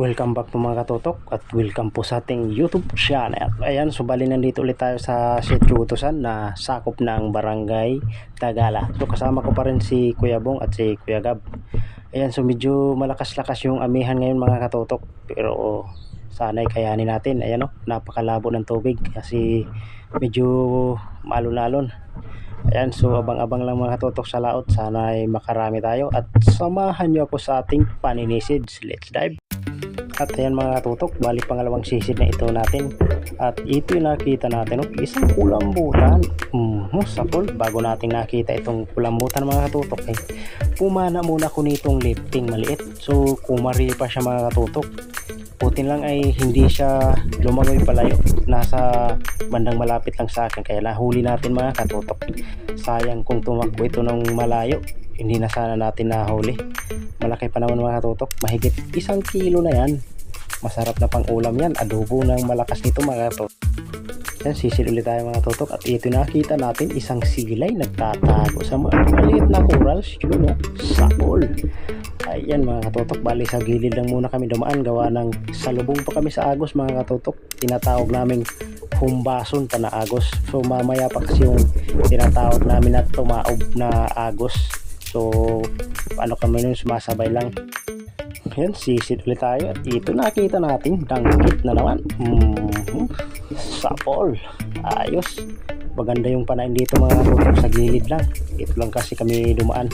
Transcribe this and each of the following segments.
Welcome back to mga katutok at welcome po sa ating YouTube channel. Ayan, so bali nandito ulit tayo sa Sitio Utusan na sakop ng Barangay Tagala. So kasama ko pa rin si Kuya Bong at si Kuya Gab. Ayan, so medyo malakas-lakas yung amihan ngayon mga katutok. Pero sana'y kayanin natin. Ayan o, napakalabo ng tubig kasi medyo malon-alon. Ayan, so abang-abang lang mga katutok sa laot. Sana'y makarami tayo at samahan nyo ako sa ating paninisid. Let's dive! At ayan mga katutok, bali pangalawang sisid na ito natin. At ito yung nakita natin, oh, isang kulambutan. Mm, sapol, bago natin nakita itong kulambutan mga katutok, eh, pumana muna ko nitong lifting maliit. So, kumari pa siya mga katutok. Putin lang ay hindi siya lumagoy palayo. Nasa bandang malapit lang sa akin. Kaya nahuli natin mga katutok. Sayang kung tumakbo ito ng malayo. Hindi na sana natin nahuli. Malaki pa naman mga katutok. Mahigit isang kilo na yan. Masarap na pang ulam yan. Adobo ng malakas nito mga katutok. Yan, sisid ulit tayo mga tutok at ito nakita natin isang silay nagtatago sa mga maliit na corals yun o, sapol ayan mga katutok, bali sa gilid lang muna kami dumaan gawa ng salubong pa kami sa agos mga katutok tinatawag naming humbason pa na agos so mamaya pa kasi yung tinatawag namin na tumaob na agos so ano kami nun sumasabay lang. Yan, sisid ulit tayo. At ito nakita natin dangkit na naman. Mm sapol ayos. Maganda yung panain dito mga tutok sa gilid lang. Ito lang kasi kami dumaan.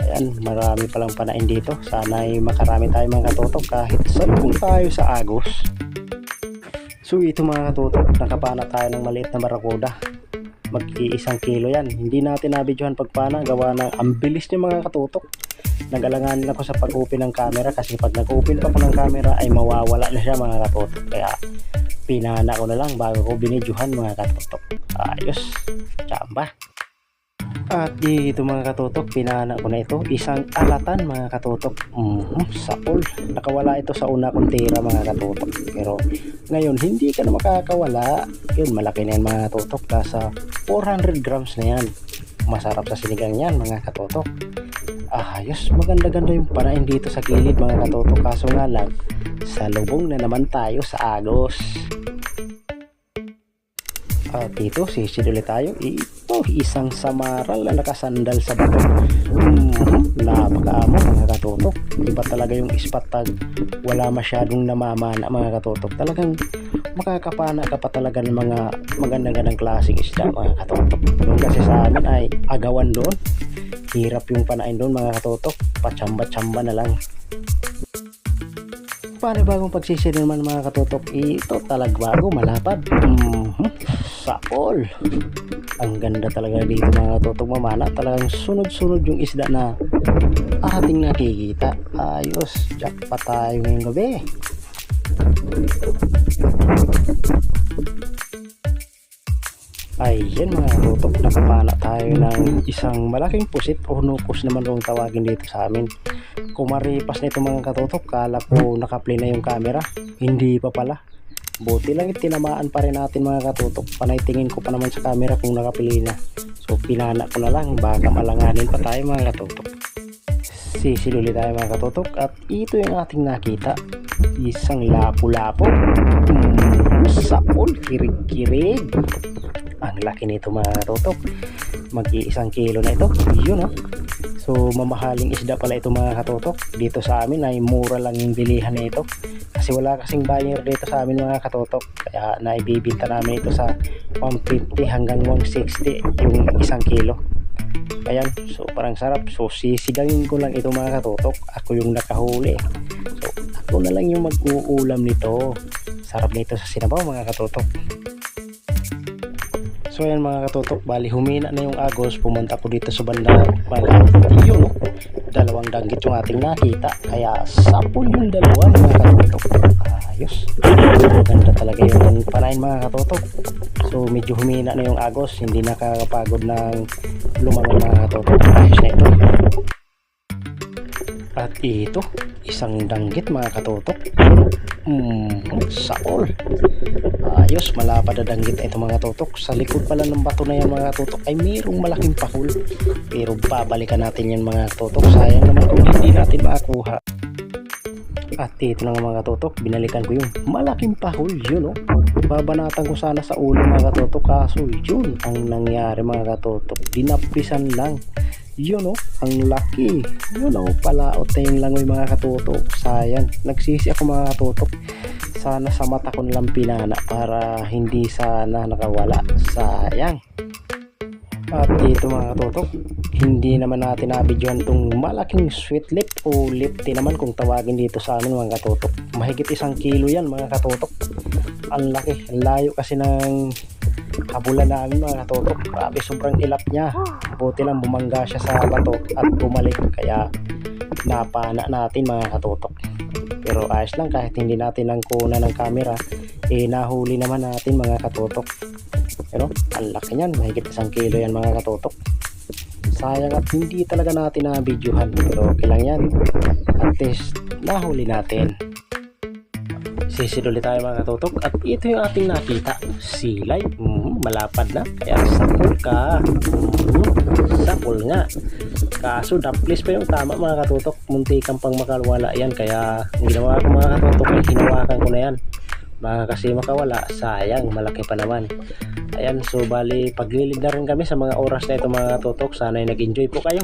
Ayan marami palang panain dito. Sana ay makarami tayo mga katutok kahit salubong tayo sa agos. So ito mga katutok nakapana tayo ng maliit na barakuda mag iisang kilo yan. Hindi natin nabidyohan pagpana gawa ng ang bilis niya mga katutok. Nagalanganin ako sa pag-open ng camera kasi pag nag-open ako ng camera ay mawawala na siya mga katutok. Kaya pinana ko na lang bago ko binidyohan mga katutok. Ayos. Tsamba at dito mga katutok pinana ko na ito. Isang alatan mga katutok. Mm, sapol nakawala ito sa una kong tira mga katutok. Pero ngayon hindi ka na makakawala. Yun malaki na yan mga katutok. Nasa 400 grams na yan. Masarap sa sinigang yan mga katutok. Ayos maganda ganda yung parain dito sa gilid mga katutok. Kaso nga lang sa lubong na naman tayo sa agos. At dito sisid ulit tayo isang samaral na nakasandal sa bato. Hmm, napakaamo mga katutok iba talaga yung ispat tag wala masyadong namamana mga katutok talagang makakapana ka pa talaga ng mga magandang gandang klaseng isda mga katutok doon kasi sa amin ay agawan doon. Hirap yung panain doon mga katutok pachamba-chamba na lang paano bagong pagsisid naman mga katutok ito talagbago malapad. Mm-hmm. sapol ang ganda talaga dito mga katutok mamana. Talagang sunod-sunod yung isda na ating nakikita. Ayos jackpot tayo ngayong gabi. Ayan mga tutok, nakapana tayo ng isang malaking pusit o nukos naman kung tawagin dito sa amin. Kumaripas na ito mga katutok, kala ko nakaplay na yung camera. Hindi pa pala. Buti lang itinamaan pa rin natin mga katutok. Panay tingin ko pa naman sa camera kung nakapili na. So pinana ko na lang, baka malanganin pa tayo mga katutok. Sisiluli tayo mga katutok at ito yung ating nakita. Isang lapo-lapo. Mm, sapol, kirig-kirig ang laki nito mga tutok mag-iisang kilo na ito yun oh so mamahaling isda pala ito mga katutok dito sa amin ay mura lang yung bilihan nito kasi wala kasing buyer dito sa amin mga katutok kaya naibibinta namin ito sa 150 hanggang 160 yung isang kilo. Ayan so parang sarap. So sisigangin ko lang ito mga katutok ako yung nakahuli. So ako na lang yung mag-uulam nito. Sarap nito sa sinabaw mga katutok So ayan mga katutok, bali humina na yung agos, pumunta ko dito sa banda malapit yun, dalawang danggit yung ating nakita, kaya sapul yung dalawa mga katutok. Ayos, ganda talaga yung panain mga katutok. So medyo humina na yung agos, hindi nakakapagod ng lumangon mga katutok. Ayos na ito. At ito, isang danggit mga katutok. Hmm, saol. Ayos, malapad na danggit ito mga tutok. Sa likod pala ng bato na yan mga tutok ay mayroong malaking pakul. Pero babalikan natin yan mga tutok. Sayang naman kung hindi natin makakuha. At ito na mga katotok, binalikan ko yung malaking pahol yun oh. Babanatan ko sana sa ulo mga katotok kaso yun ang nangyari mga katotok. Dinapisan lang. Yun oh, ang laki. Yun oh, palaot na yung langoy mga katotok. Sayang. Nagsisi ako mga katotok. Sana sa mata ko nalang pinana para hindi sana nakawala. Sayang. At dito mga katotok, hindi naman natin nabidyohan itong malaking sweet lip o lip tea naman kung tawagin dito sa amin mga katotok. Mahigit isang kilo yan mga katotok. Ang laki, ang layo kasi ng habulan namin mga katotok. Grabe sobrang ilap niya. Buti lang bumangga siya sa bato at bumalik kaya napana natin mga katotok. Pero ayos lang kahit hindi natin ang kuna ng camera, eh nahuli naman natin mga katotok. Pero ang laki niyan, mahigit isang kilo yan mga katotok. Sayang at hindi talaga natin na videohan pero okay lang yan. At least nahuli natin. Sisid ulit tayo mga katotok at ito yung ating nakita. Silay, mm, malapad na. Kaya sakol ka. Mm, sakol nga. Kaso daplis pa yung tama mga katotok. Muntikan pang makalwala yan. Kaya ginawa ko mga katotok ay hinawakan ko na yan. Baka kasi makawala, sayang, malaki pa naman. Ayan, so bali, paglilid na rin kami sa mga oras na ito mga katotok. Sana'y nag-enjoy po kayo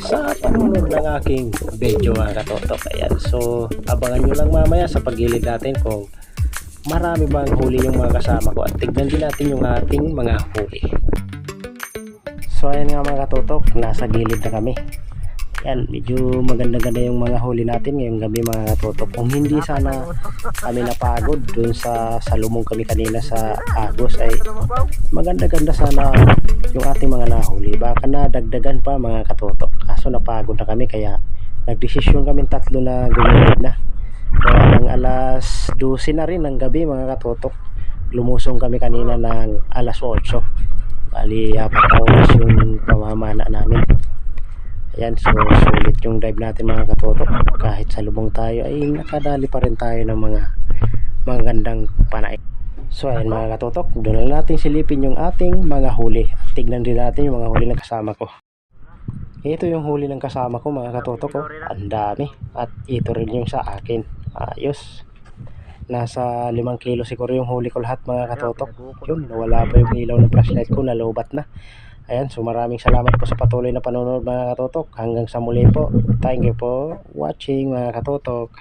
sa panunod ng aking video mga katotok. Ayan, so abangan nyo lang mamaya sa paglilid natin kung marami bang huli yung mga kasama ko at tignan din natin yung ating mga huli. So ayan nga mga katotok, nasa gilid na kami. Yan, medyo maganda-ganda yung mga huli natin ngayong gabi mga katotok. Kung hindi sana kami napagod dun sa salumong kami kanina sa Agos ay maganda-ganda sana yung ating mga nahuli. Baka nadagdagan pa mga katotok. Kaso napagod na kami kaya nagdesisyon kami tatlo na gumilid na. Kaya ng alas 12 na rin ng gabi mga katotok. Lumusong kami kanina ng alas 8. Bali, apat na oras yung pamamana namin. Ayan, so sulit yung dive natin mga katotok. Kahit sa lubong tayo ay nakadali pa rin tayo ng mga magandang panay. So ayan mga katotok, doon na natin silipin yung ating mga huli. At tignan din natin yung mga huli ng kasama ko. Ito yung huli ng kasama ko mga katotok ko. Ang dami. At ito rin yung sa akin. Ayos. Nasa 5 kilo siguro yung huli ko lahat mga katotok. Yun, nawala pa yung ilaw ng flashlight ko, nalobat na. Ayan, so maraming salamat po sa patuloy na panonood mga katotok. Hanggang sa muli po. Thank you po watching mga katotok.